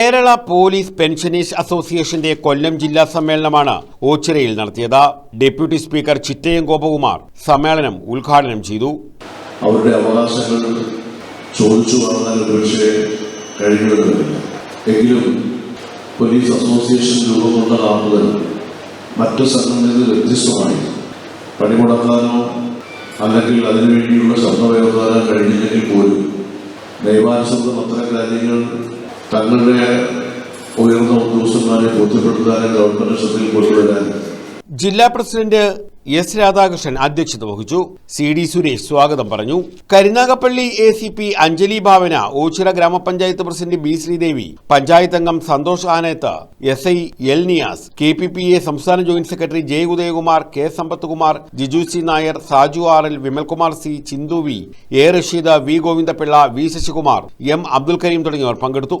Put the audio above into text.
Kerala police pensioners അസോസിയേഷന്റെ കൊല്ലം ജില്ലാ സമ്മേളനമാണ് ഓച്ചിറയിൽ നടത്തിയത്. ഡെപ്യൂട്ടി സ്പീക്കർ ചിറ്റയം ഗോപകുമാർ സമ്മേളനം ഉദ്ഘാടനം ചെയ്തു. അവരുടെ അവകാശങ്ങൾ ചോദിച്ചു വാങ്ങാൻ ഒരുപക്ഷെ എങ്കിലും പോലീസ് അസോസിയേഷൻ രൂപം കൊണ്ട മറ്റു സംഘടനകൾ വ്യത്യസ്തമായി പണിമുടക്കാനോ അല്ലെങ്കിൽ അതിനുവേണ്ടിയുള്ള ശബ്ദ വ്യവഹാരം കഴിഞ്ഞില്ലെങ്കിൽ പോലും നിയമാനുസൃതം അത്തരം കാര്യങ്ങൾ തങ്ങളുടെ ഉയർന്ന ഉദ്യോഗസ്ഥന്മാരെ ബോധ്യപ്പെടുത്താനും ഗവൺമെന്റ് കൊണ്ടുവരാൻ ജില്ലാ പ്രസിഡന്റ് എസ് രാധാകൃഷ്ണൻ അധ്യക്ഷത വഹിച്ചു. സി ഡി സുരേഷ് സ്വാഗതം പറഞ്ഞു. Karunagappally A C P Anjali Bhavana Ochira ഗ്രാമപഞ്ചായത്ത് പ്രസിഡന്റ് ബി ശ്രീദേവി പഞ്ചായത്ത് അംഗം Santhosh Anayath S I L Niyas K P P A സംസ്ഥാന joint secretary J Udayakumar K Sampathkumar Jiju C Nair Saju R L Vimalkumar C Chinthu V A Rasheeda V Govindapillai V Sasikumar M Abdul Kareem തുടങ്ങിയവർ പങ്കെടുത്തു.